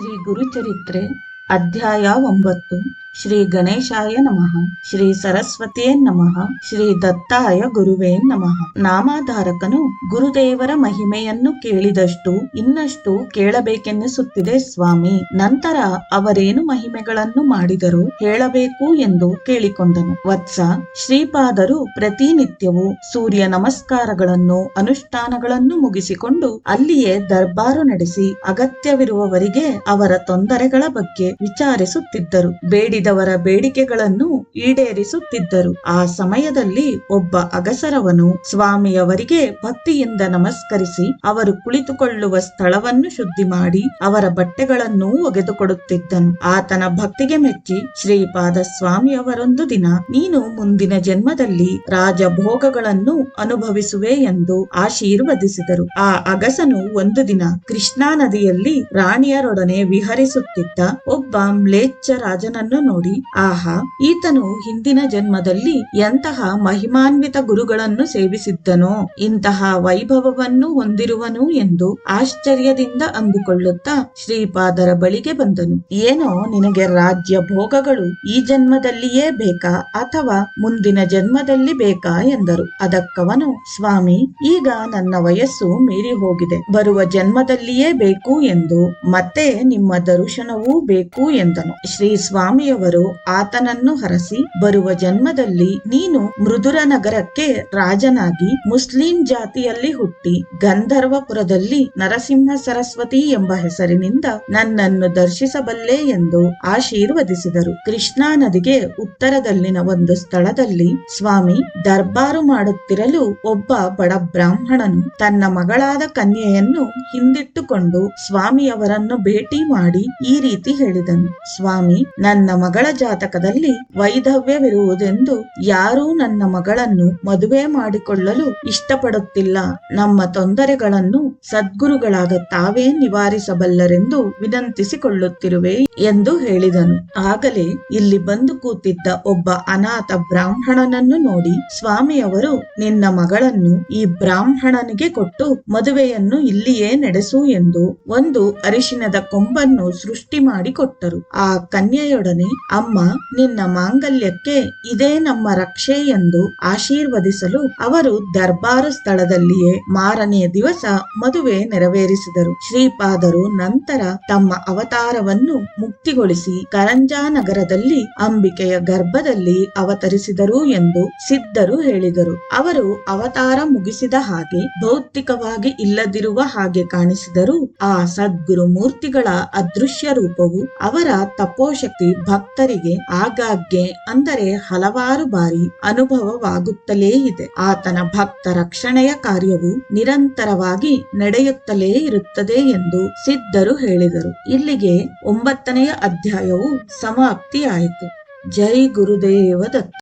ಶ್ರೀ ಗುರುಚರಿತ್ರೆ ಅಧ್ಯಾಯ ಒಂಬತ್ತು. ಶ್ರೀ ಗಣೇಶಾಯ ನಮಃ. ಶ್ರೀ ಸರಸ್ವತಿಯೇ ನಮಃ. ಶ್ರೀ ದತ್ತಾಯ ಗುರುವೇ ನಮಃ. ನಾಮಧಾರಕನು ಗುರುದೇವರ ಮಹಿಮೆಯನ್ನು ಕೇಳಿದಷ್ಟು ಇನ್ನಷ್ಟು ಕೇಳಬೇಕೆನ್ನಿಸುತ್ತಿದೆ ಸ್ವಾಮಿ. ನಂತರ ಅವರೇನು ಮಹಿಮೆಗಳನ್ನು ಮಾಡಿದರು ಹೇಳಬೇಕು ಎಂದು ಕೇಳಿಕೊಂಡನು. ವತ್ಸ. ಶ್ರೀಪಾದರು ಪ್ರತಿನಿತ್ಯವೂ ಸೂರ್ಯ ನಮಸ್ಕಾರಗಳನ್ನು, ಅನುಷ್ಠಾನಗಳನ್ನು ಮುಗಿಸಿಕೊಂಡು ಅಲ್ಲಿಯೇ ದರ್ಬಾರು ನಡೆಸಿ ಅಗತ್ಯವಿರುವವರಿಗೆ ಅವರ ತೊಂದರೆಗಳ ಬಗ್ಗೆ ವಿಚಾರಿಸುತ್ತಿದ್ದರು. ಬೇಡಿದವರ ಬೇಡಿಕೆಗಳನ್ನು ಈಡೇರಿಸುತ್ತಿದ್ದರು. ಆ ಸಮಯದಲ್ಲಿ ಒಬ್ಬ ಅಗಸರವನು ಸ್ವಾಮಿಯವರಿಗೆ ಭಕ್ತಿಯಿಂದ ನಮಸ್ಕರಿಸಿ ಅವರು ಕುಳಿತುಕೊಳ್ಳುವ ಸ್ಥಳವನ್ನು ಶುದ್ಧಿ ಮಾಡಿ ಅವರ ಬಟ್ಟೆಗಳನ್ನು ಒಗೆದುಕೊಡುತ್ತಿದ್ದನು. ಆತನ ಭಕ್ತಿಗೆ ಮೆಚ್ಚಿ ಶ್ರೀಪಾದ ಸ್ವಾಮಿಯವರೊಂದು ದಿನ ನೀನು ಮುಂದಿನ ಜನ್ಮದಲ್ಲಿ ರಾಜಭೋಗಗಳನ್ನು ಅನುಭವಿಸುವೆ ಎಂದು ಆಶೀರ್ವದಿಸಿದರು. ಆ ಅಗಸನು ಒಂದು ದಿನ ಕೃಷ್ಣಾ ನದಿಯಲ್ಲಿ ರಾಣಿಯರೊಡನೆ ವಿಹರಿಸುತ್ತಿದ್ದ ಒಬ್ಬ ಮ್ಲೇಚ್ಛ ರಾಜನನ್ನು ನೋಡಿ, ಆಹಾ, ಈತನು ಹಿಂದಿನ ಜನ್ಮದಲ್ಲಿ ಎಂತಹ ಮಹಿಮಾನ್ವಿತ ಗುರುಗಳನ್ನು ಸೇವಿಸಿದ್ದನೋ, ಇಂತಹ ವೈಭವವನ್ನು ಹೊಂದಿರುವನು ಎಂದು ಆಶ್ಚರ್ಯದಿಂದ ಅಂದುಕೊಳ್ಳುತ್ತಾ ಶ್ರೀಪಾದರ ಬಳಿಗೆ ಬಂದನು. ಏನೋ ನಿನಗೆ ರಾಜ್ಯ ಭೋಗಗಳು ಈ ಜನ್ಮದಲ್ಲಿಯೇ ಬೇಕಾ ಅಥವಾ ಮುಂದಿನ ಜನ್ಮದಲ್ಲಿ ಬೇಕಾ ಎಂದರು. ಅದಕ್ಕವನು, ಸ್ವಾಮಿ, ಈಗ ನನ್ನ ವಯಸ್ಸು ಮೀರಿ ಹೋಗಿದೆ. ಬರುವ ಜನ್ಮದಲ್ಲಿಯೇ ಬೇಕು ಎಂದು, ಮತ್ತೆ ನಿಮ್ಮ ದರ್ಶನವೂ ಬೇಕು ಎಂದನು. ಶ್ರೀ ಸ್ವಾಮಿಯವರು ಆತನನ್ನು ಹರಸಿ, ಬರುವ ಜನ್ಮದಲ್ಲಿ ನೀನು ಮೃದುರ ನಗರಕ್ಕೆ ರಾಜನಾಗಿ ಮುಸ್ಲಿಂ ಜಾತಿಯಲ್ಲಿ ಹುಟ್ಟಿ ಗಂಧರ್ವಪುರದಲ್ಲಿ ನರಸಿಂಹ ಸರಸ್ವತಿ ಎಂಬ ಹೆಸರಿನಿಂದ ನನ್ನನ್ನು ದರ್ಶಿಸಬಲ್ಲೆ ಎಂದು ಆಶೀರ್ವದಿಸಿದರು. ಕೃಷ್ಣಾ ನದಿಗೆ ಉತ್ತರದಲ್ಲಿನ ಒಂದು ಸ್ಥಳದಲ್ಲಿ ಸ್ವಾಮಿ ದರ್ಬಾರು ಮಾಡುತ್ತಿರಲು ಒಬ್ಬ ಬಡ ಬ್ರಾಹ್ಮಣನು ತನ್ನ ಮಗಳಾದ ಕನ್ಯೆಯನ್ನು ಹಿಂದಿಟ್ಟುಕೊಂಡು ಸ್ವಾಮಿಯವರನ್ನು ಭೇಟಿ ಮಾಡಿ ಈ ರೀತಿ ಹೇಳಿದನು. ಸ್ವಾಮಿ, ನನ್ನ ಮಗಳ ಜಾತಕದಲ್ಲಿ ವೈಧವ್ಯವಿರುವುದೆಂದು ಯಾರೂ ನನ್ನ ಮಗಳನ್ನು ಮದುವೆ ಮಾಡಿಕೊಳ್ಳಲು ಇಷ್ಟಪಡುತ್ತಿಲ್ಲ. ನಮ್ಮ ತೊಂದರೆಗಳನ್ನು ಸದ್ಗುರುಗಳಾದ ತಾವೇ ನಿವಾರಿಸಬಲ್ಲರೆಂದು ವಿನಂತಿಸಿಕೊಳ್ಳುತ್ತಿರುವೆ ಎಂದು ಹೇಳಿದನು. ಆಗಲೇ ಇಲ್ಲಿ ಬಂದು ಕೂತಿದ್ದ ಒಬ್ಬ ಅನಾಥ ಬ್ರಾಹ್ಮಣನನ್ನು ನೋಡಿ ಸ್ವಾಮಿಯವರು, ನಿನ್ನ ಮಗಳನ್ನು ಈ ಬ್ರಾಹ್ಮಣನಿಗೆ ಕೊಟ್ಟು ಮದುವೆಯನ್ನು ಇಲ್ಲಿಯೇ ನಡೆಸು ಎಂದು ಒಂದು ಅರಿಶಿನದ ಕೊಂಬನ್ನು ಸೃಷ್ಟಿ ಮಾಡಿಕೊಟ್ಟರು. ಆ ಕನ್ಯೆಯೊಡನೆ ಅಮ್ಮ, ನಿನ್ನ ಮಾಂಗಲ್ಯಕ್ಕೆ ಇದೇ ನಮ್ಮ ರಕ್ಷೆ ಎಂದು ಆಶೀರ್ವದಿಸಲು ಅವರು ದರ್ಬಾರು ಸ್ಥಳದಲ್ಲಿಯೇ ಮಾರನೆಯ ದಿವಸ ಮದುವೆ ನೆರವೇರಿಸಿದರು. ಶ್ರೀಪಾದರು ನಂತರ ತಮ್ಮ ಅವತಾರವನ್ನು ಮುಕ್ತಿಗೊಳಿಸಿ ಕರಂಜಾ ನಗರದಲ್ಲಿ ಅಂಬಿಕೆಯ ಗರ್ಭದಲ್ಲಿ ಅವತರಿಸಿದರು ಎಂದು ಸಿದ್ಧರು ಹೇಳಿದರು. ಅವರು ಅವತಾರ ಮುಗಿಸಿದ ಹಾಗೆ ಭೌತಿಕವಾಗಿ ಇಲ್ಲದಿರುವ ಹಾಗೆ ಕಾಣಿಸಿದರು ಆ ಸದ್ಗುರು ಮೂರ್ತಿಗಳ ಅದೃಶ್ಯ ರೂಪವು ಅವರ ತಪೋಶಕ್ತಿ ಭಕ್ತರಿಗೆ ಆಗಾಗ್ಗೆ ಅಂದರೆ ಹಲವಾರು ಬಾರಿ ಅನುಭವವಾಗುತ್ತಲೇ ಇದೆ. ಆತನ ಭಕ್ತ ರಕ್ಷಣೆಯ ಕಾರ್ಯವು ನಿರಂತರವಾಗಿ ನಡೆಯುತ್ತಲೇ ಇರುತ್ತದೆ ಎಂದು ಸಿದ್ಧರು ಹೇಳಿದರು. ಇಲ್ಲಿಗೆ ಒಂಬತ್ತನೆಯ ಅಧ್ಯಾಯವು ಸಮಾಪ್ತಿಯಾಯಿತು. ಜೈ ಗುರುದೇವ ದತ್ತ